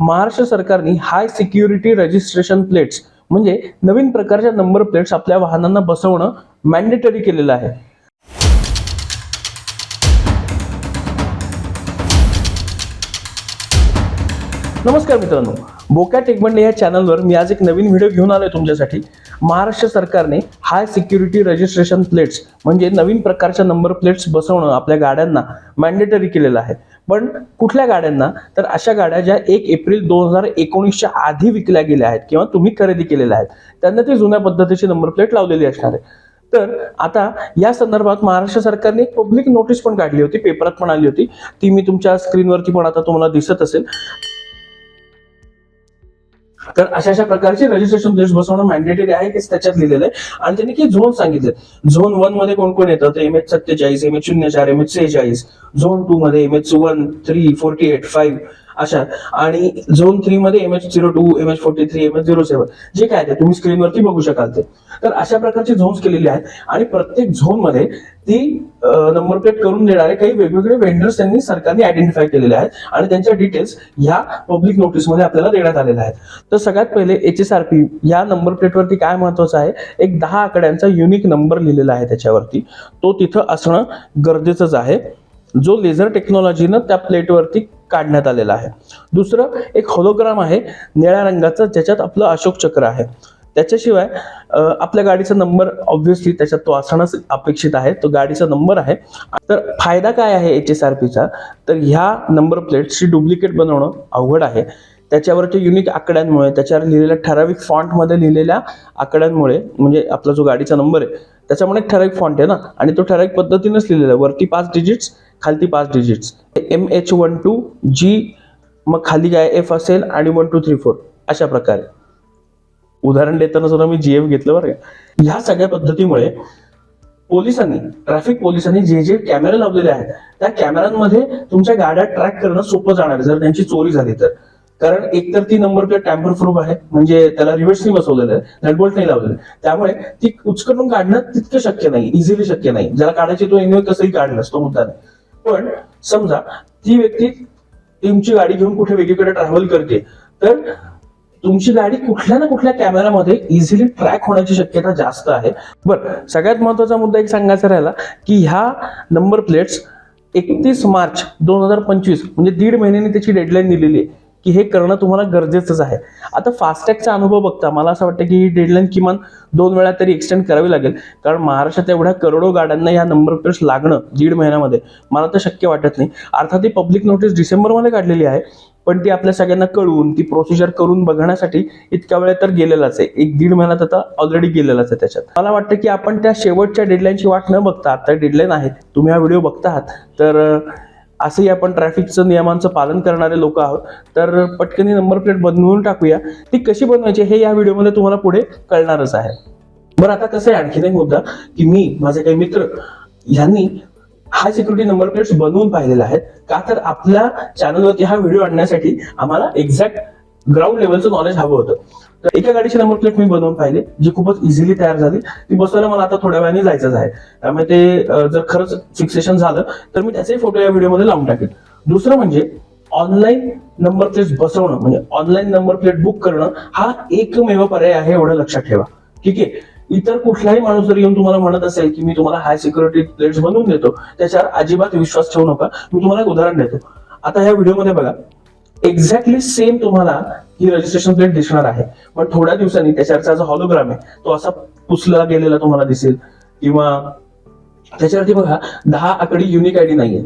महाराष्ट्र सरकारने हाय security registration plates म्हणजे नवीन प्रकारच्या नंबर प्लेट्स आपल्या वाहनांना बसवणं मॅन्डेटरी केलेलं आहे. नमस्कार मित्रांनो बोक्या टेकबंडे या चॅनलवर मी आज एक नवीन व्हिडिओ घेऊन आलोय तुमच्यासाठी. महाराष्ट्र सरकारने हाय सिक्युरिटी रजिस्ट्रेशन प्लेट्स म्हणजे नवीन प्रकारच्या नंबर प्लेट्स बसवणं आपल्या गाड्यांना मॅन्डेटरी केलेलं आहे. पण कुठल्या गाड्यांना? तर अशा गाड्या ज्या एक एप्रिल दोन हजार एकोणीसच्या आधी विकल्या गेल्या आहेत किंवा तुम्ही खरेदी केलेल्या आहेत त्यांना ती जुन्या पद्धतीची नंबर प्लेट लावलेली असणार आहे. तर आता या संदर्भात महाराष्ट्र सरकारने एक पब्लिक नोटीस पण काढली होती पेपरात पण आली होती. ती मी तुमच्या स्क्रीनवरती पण आता तुम्हाला दिसत असेल. तर अशा अशा प्रकारचे रजिस्ट्रेशन प्लेट्स बसवणं मॅन्डेटरी आहे की त्याच्यात लिहिलेलं आहे. आणि त्यांनी की झोन सांगितले झोन वनमध्ये कोण कोण येतं? तर एम एच सत्तेचाळीस एमएच शून्य चार एम एच सेहेचाळीस. झोन टू मध्ये M H one three forty eight five अशा आणि झोन थ्री मध्ये M H zero two M H forty three M H zero seven जे काय ते तुम्ही स्क्रीनवरती बघू शकाल ते. तर अशा प्रकारचे झोन्स केलेले आहेत. आणि प्रत्येक झोनमध्ये ती नंबर प्लेट करून देणारे काही वेगवेगळे वेंडर्स त्यांनी सरकारने आयडेंटिफाय केलेले आहेत. आणि त्यांच्या डिटेल्स ह्या पब्लिक नोटीसमध्ये आपल्याला देण्यात आलेल्या आहेत. तर सगळ्यात पहिले एच एस आर पी या नंबर प्लेटवरती काय महत्वाचं आहे? एक दहा आकड्यांचा युनिक नंबर लिहिलेला आहे त्याच्यावरती. तो तिथं असणं गरजेचंच आहे. जो लेझर टेक्नॉलॉजीनं त्या प्लेटवरती काढण्यात आलेला आहे. दुसरं एक होलोग्राम आहे निळ्या रंगाचं ज्याच्यात आपलं अशोक चक्र आहे. त्याच्याशिवाय आपल्या गाडीचा नंबर ऑब्व्हियसली त्याच्यात तो असणंच अपेक्षित आहे. तो गाडीचा नंबर आहे. तर फायदा काय आहे एच एस आर पीचा तर ह्या नंबर प्लेट्सची डुप्लिकेट बनवणं अवघड आहे. त्याच्यावरच्या युनिक आकड्यांमुळे त्याच्यावर लिहिलेल्या ठराविक फॉन्टमध्ये लिहिलेल्या आकड्यांमुळे म्हणजे आपला जो गाडीचा नंबर आहे त्याच्यामुळे एक ठराविक फॉन्ट आहे ना? आणि तो ठराविक पद्धतीनेच लिहिलेला आहे. वरती पाच डिजिट्स खालती पाच digits M H one two G मग खाली काय एफ असेल आणि वन टू थ्री फोर अशा प्रकारे. उदाहरण देताना सुद्धा मी जी एफ घेतलं बरं का. ह्या सगळ्या पद्धतीमुळे पोलिसांनी ट्रॅफिक पोलिसांनी जे जे कॅमेरे लावलेले आहेत त्या कॅमेऱ्यांमध्ये तुमच्या गाड्या ट्रॅक करणं सोपं जाणार आहे, जर त्यांची चोरी झाली तर. कारण एकतर ती नंबर प्लेट टॅम्पर प्रूफ आहे म्हणजे त्याला रिव्हर्सनी बसवलेलं आहे नटबोल्ट नाही लावलेलं त्यामुळे ती उचकटून काढणं तितकं शक्य नाही इझिली शक्य नाही. ज्याला काढायची तो एनिवे कसंही काढलं तो मुद्दा नाही. पण समजा ती व्यक्ती तुमची गाडी घेऊन कुठे वेगळीकडे ट्रॅव्हल करते तर तुमची गाडी कुठल्या ना कुठल्या कॅमेऱ्यामध्ये इझिली ट्रॅक होण्याची शक्यता जास्त आहे. बरं सगळ्यात महत्त्वाचा मुद्दा एक सांगायचा राहिला की ह्या नंबर प्लेट्स एकतीस मार्च दोन हजार पंचवीस म्हणजे दीड महिन्याने त्याची डेडलाईन दिलेली आहे. की हे करणं तुम्हाला गरजेचंच आहे. आता फास्टॅगचा अनुभव बघता मला असं वाटतं की ही डेडलाईन किमान दोन वेळा तरी एक्सटेंड करावी लागेल. कारण महाराष्ट्रात एवढ्या करोडो गाड्यांना ह्या नंबर प्लेट्स लागणं दीड महिन्यामध्ये मला तर शक्य वाटत नाही. अर्थात ही पब्लिक नोटीस डिसेंबरमध्ये काढलेली आहे पण ती आपल्या सगळ्यांना कळवून ती प्रोसिजर करून बघण्यासाठी इतका वेळ तर गेलेलाच आहे. एक दीड महिन्यात आता ऑलरेडी गेलेलाच आहे त्याच्यात. मला वाटतं की आपण त्या शेवटच्या डेडलाईनची वाट न बघता आता डेडलाईन आहे तुम्ही हा व्हिडिओ बघता आहात तर असंही आपण ट्रॅफिकचं नियमांचं पालन करणारे लोक आहोत. तर पटकनी नंबर प्लेट बनवून टाकूया. ती कशी बनवायची हे या व्हिडिओमध्ये तुम्हाला पुढे कळणारच आहे. बरं आता कसं आहे आणखीन एक मुद्दा की मी माझे काही मित्र यांनी हाय सिक्युरिटी नंबर प्लेट्स बनवून पाहिलेल्या आहेत. का तर आपल्या चॅनलवरती हा व्हिडिओ आणण्यासाठी आम्हाला एक्झॅक्ट ग्राउंड लेवलचं नॉलेज हवं होतं. तर एका गाडीची नंबर प्लेट मी बनवून पाहिली जी खूपच इझिली तयार झाली. ती बसवायला मला आता थोड्या वेळाने जायचंच आहे. त्यामुळे ते जर खरंच फिक्सेशन झालं तर मी त्याचे फोटो या व्हिडिओमध्ये लावून टाकेन. दुसरं म्हणजे ऑनलाईन नंबर प्लेट बसवणं म्हणजे ऑनलाईन नंबर प्लेट बुक करणं हा एकमेव पर्याय आहे एवढं लक्षात ठेवा. ठीक आहे? इतर कुठलाही माणूस जर येऊन तुम्हाला म्हणत असेल की मी तुम्हाला हाय सिक्युरिटी प्लेट्स बनवून देतो त्याच्यावर अजिबात विश्वास ठेवू नका. मी तुम्हाला एक उदाहरण देतो. आता ह्या व्हिडिओमध्ये बघा एक्झॅक्टली सेम तुम्हाला ही रजिस्ट्रेशन प्लेट दिसणार आहे. पण थोड्या दिवसांनी त्याच्यावरचा जो हॉलोग्राम आहे. तो असा पुसला गेलेला तुम्हाला दिसेल. किंवा त्याच्यावरती बघा दहा आकडी युनिक आयडी नाहीये.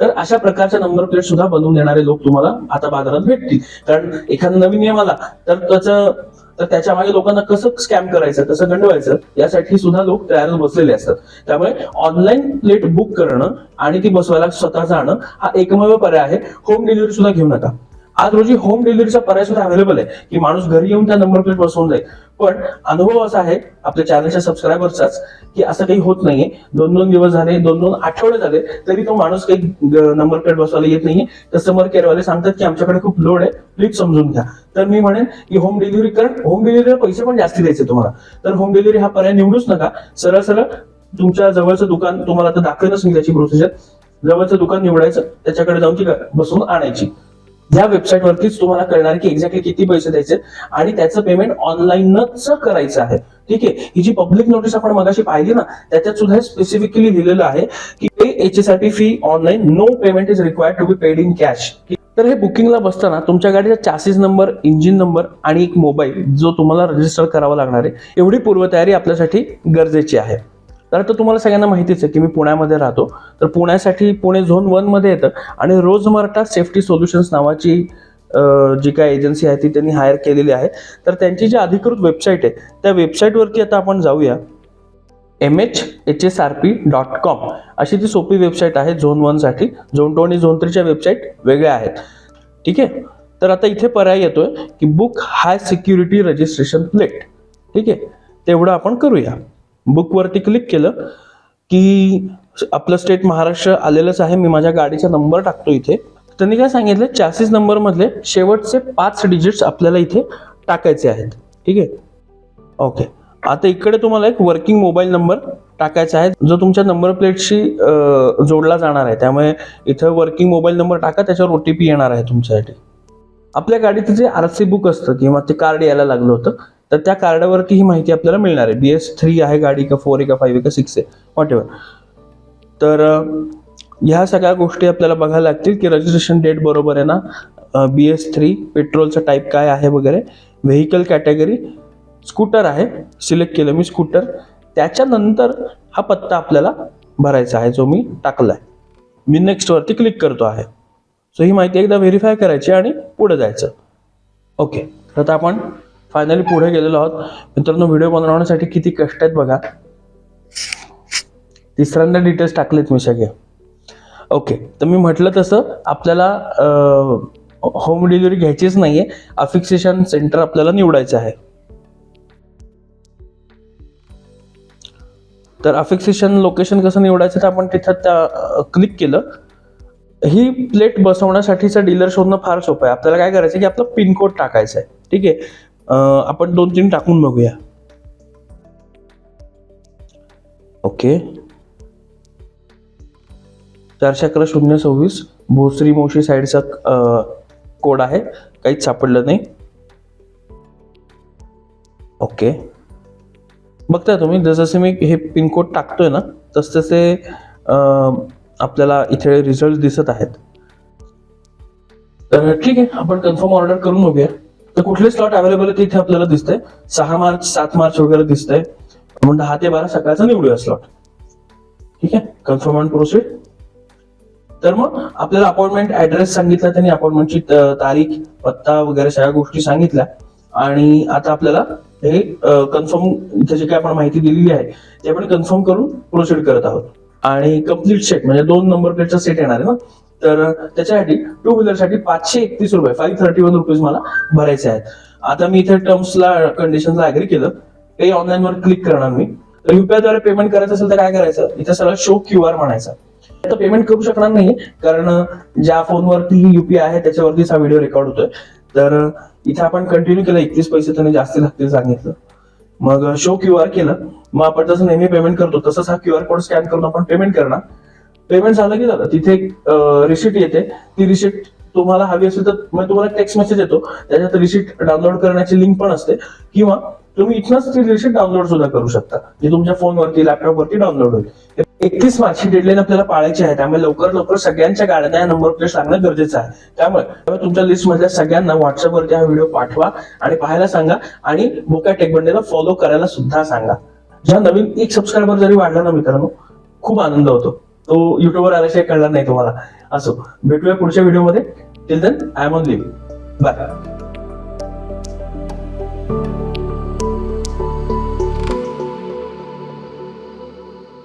तर अशा प्रकारच्या नंबर प्लेट सुद्धा बनवून देणारे लोक तुम्हाला आता बाजारात भेटतील. कारण एखादा नवीन नियम आला तर त्याचं तर त्याच्यामागे लोकांना कसं स्कॅम करायचं कसं गंडवायचं यासाठी सुद्धा लोक तयार बसलेले असतात. त्यामुळे ऑनलाईन प्लेट बुक करणं आणि ती बसवायला स्वतः जाणं हा एकमेव पर्याय आहे. होम डिलिव्हरी सुद्धा घेऊ नका. आज रोजी होम डिलिव्हरीचा पर्याय सुद्धा अवेलेबल आहे. की माणूस घरी येऊन त्या नंबर प्लेट बसवून जाईल. पण अनुभव असा आहे आपल्या चॅनलच्या सबस्क्रायबरचाच की असं काही होत नाहीये. दोन दोन दिवस झाले दोन दोन आठवडे झाले तरी तो माणूस काही नंबर प्लेट बसवायला येत नाहीये. कस्टमर केअरवाले सांगतात की आमच्याकडे खूप लोड आहे प्लीज समजून घ्या. तर मी म्हणेन की होम डिलिव्हरी कारण होम डिलिव्हरीला पैसे पण जास्ती द्यायचे तुम्हाला. तर होम डिलिव्हरी हा पर्याय निवडूच नका. सरळ सरळ तुमच्या जवळचं दुकान तुम्हाला आता दाखवेनच मी त्याची प्रोसिजर जवळचं दुकान निवडायचं त्याच्याकडे जाऊन ती बसून आणायची. या वेबसाईटवरतीच तुम्हाला कळणार की एक्झॅक्टली किती पैसे द्यायचे आणि त्याचं पेमेंट ऑनलाईनच करायचं आहे. ठीक आहे? ही जी पब्लिक नोटीस आपण मगाशी पाहिली ना त्याच्यात सुद्धा स्पेसिफिकली लिहिलेलं आहे की pay fee online no payment is required to be paid in cash तर हे बुकिंगला बसताना तुमच्या गाडीचा चासीस नंबर इंजिन नंबर आणि एक मोबाईल जो तुम्हाला रजिस्टर करावा लागणार आहे एवढी पूर्वतयारी आपल्यासाठी गरजेची आहे. तर आता तुम्हाला सगळ्यांना माहितीच आहे की मी पुण्यामध्ये राहतो. तर पुण्यासाठी पुणे झोन वनमध्ये येतं आणि रोजमर्टा सेफ्टी सोल्युशन्स नावाची जी काय एजन्सी आहे ती त्यांनी हायर केलेली आहे. तर त्यांची जी अधिकृत वेबसाईट आहे त्या वेबसाईटवरती आता आपण जाऊया. M H H S R P dot com अशी ती सोपी वेबसाईट आहे झोन वनसाठी झोन टू आणि झोन थ्रीच्या वेबसाईट वेगळ्या आहेत. ठीक आहे? तर आता इथे पर्याय येतोय की book high security registration plate ठीक आहे? तेवढं आपण करूया. बुकवरती क्लिक केलं की आपलं स्टेट महाराष्ट्र आलेलंच आहे. मी माझ्या गाडीचा नंबर टाकतो इथे. त्यांनी काय सांगितलं? चॅसिस नंबर मधले शेवटचे पाच डिजिट्स आपल्याला इथे टाकायचे आहेत. ठीक आहे? ओके आता इकडे तुम्हाला एक वर्किंग मोबाईल नंबर टाकायचा आहे. जो तुमच्या नंबर प्लेटशी जोडला जाणार आहे. त्यामुळे इथं वर्किंग मोबाईल नंबर टाका. त्याच्यावर ओ टी पी येणार आहे तुमच्यासाठी. आपल्या गाडीचं जे आर सी बुक असतं किंवा ते कार्ड यायला लागलं होतं तर त्या कार्डावरती ही माहिती आपल्याला मिळणार आहे. बी एस थ्री आहे गाडी का फोर आहे का फाईव्ह आहे का सिक्स आहे. वॉट तर ह्या सगळ्या गोष्टी आपल्याला बघायला लागतील की रजिस्ट्रेशन डेट बरोबर आहे ना? बी एस थ्री पेट्रोलचं टाईप काय आहे वगैरे? व्हेकल कॅटेगरी स्कूटर आहे. सिलेक्ट केलं मी स्कूटर त्याच्यानंतर हा पत्ता आपल्याला भरायचा आहे जो मी टाकला आहे मी नेक्स्टवरती क्लिक करतो आहे. सो ही माहिती एकदा व्हेरीफाय करायची आणि पुढे जायचं. ओके तर आता आपण फायनली पुढे गेलेलो आहोत. मित्रांनो व्हिडिओ बनवण्यासाठी किती कष्ट आहेत बघा. तिसऱ्यांदा डिटेल्स टाकलेत मी सगळे. ओके तर मी म्हटलं तसं आपल्याला होम डिलिव्हरी घ्यायचीच नाहीये. अफिक्सेशन सेंटर आपल्याला निवडायचं आहे. तर अफिक्सेशन लोकेशन कसं निवडायचं तर आपण तिथं त्या क्लिक केलं. ही प्लेट बसवण्यासाठीचं डीलर शोधणं फार सोपं आहे. आपल्याला काय करायचं की आपलं पिनकोड टाकायचा आहे ठीक आहे? आपण दोन तीन टाकून बघूया. ओके. चारशे अकरा शून्य सव्वीस. भोसरी मोशी साईडचा कोड आहे. काहीच सापडलं नाही. ओके. बघताय तुम्ही जसं मी हे पिनकोड टाकतोय ना तस तसे आपल्याला इथे रिझल्ट दिसत आहेत. तर ठीक आहे आपण कन्फर्म ऑर्डर करून बघूया. तर कुठले स्लॉट अवेलेबल आहे तिथे इथे आपल्याला दिसतंय? सहा मार्च सात मार्च वगैरे दिसतंय. म्हणून दहा ते बारा सकाळचा निवडूया स्लॉट ठीक आहे? कन्फर्म ऑन प्रोसीड तर मग आपल्याला अपॉइंटमेंट ऍड्रेस सांगितला त्यांनी अपॉइंटमेंटची तारीख पत्ता वगैरे सगळ्या गोष्टी सांगितल्या. आणि आता आपल्याला हे कन्फर्म इथे जे काही आपण माहिती दिलेली आहे ते आपण कन्फर्म करून प्रोसीड करत आहोत. आणि कंप्लीट सेट म्हणजे दोन नंबर प्लेटचा सेट येणार आहे ना? तर त्याच्यासाठी टू व्हीलरसाठी पाचशे एकतीस रुपये फाईव्ह थर्टी वन रुपीज मला भरायचे आहेत. आता मी इथे टर्म्सला कंडिशनला अग्री केलं. पे ऑनलाईन वर क्लिक करणार मी. तर UPI द्वारे पेमेंट करायचं असेल तर काय करायचं? इथे सरळ शो क्यू आर म्हणायचा. आता पेमेंट करू शकणार नाही कारण ज्या फोनवरती युपीआय आहे त्याच्यावरतीच हा व्हिडिओ रेकॉर्ड होतोय. तर इथे आपण कंटिन्यू केलं. एकतीस पैसे त्यांनी जास्त लागतील सांगितलं. मग शो क्यू आर केलं. मग आपण जसं नेहमी पेमेंट करतो तसंच हा क्यू आर कोड स्कॅन करून आपण पेमेंट करणार. पेमेंट झालं की झालं. तिथे रिसिट येते. ती रिसिट तुम्हाला हवी असेल तर मग तुम्हाला टेक्स्ट मेसेज येतो. त्याच्यात रिसिट डाउनलोड करण्याची लिंक पण असते. किंवा तुम्ही इथनच ती रिसिट डाउनलोड सुद्धा करू शकता. जी तुमच्या फोनवरती लॅपटॉपवरती डाउनलोड होईल. एकतीस मार्चची डेडलाईन आपल्याला पाळायची आहे. त्यामुळे लवकर लवकर सगळ्यांच्या गाड्यांना या नंबर प्लेट सांगणं गरजेचं आहे. त्यामुळे तुमच्या लिस्ट मधल्या सगळ्यांना व्हॉट्सअपवरती हा व्हिडिओ पाठवा आणि पाहायला सांगा. आणि बोका टेकबंडेला फॉलो करायला सुद्धा सांगा. ज्या नवीन एक सबस्क्रायबर जरी वाढला ना मित्रांनो खूप आनंद होतो. तो युट्यूबवर आल्याशिवाय कळणार नाही तुम्हाला. असो भेटूया पुढच्या व्हिडिओमध्ये till then I'm on leave bye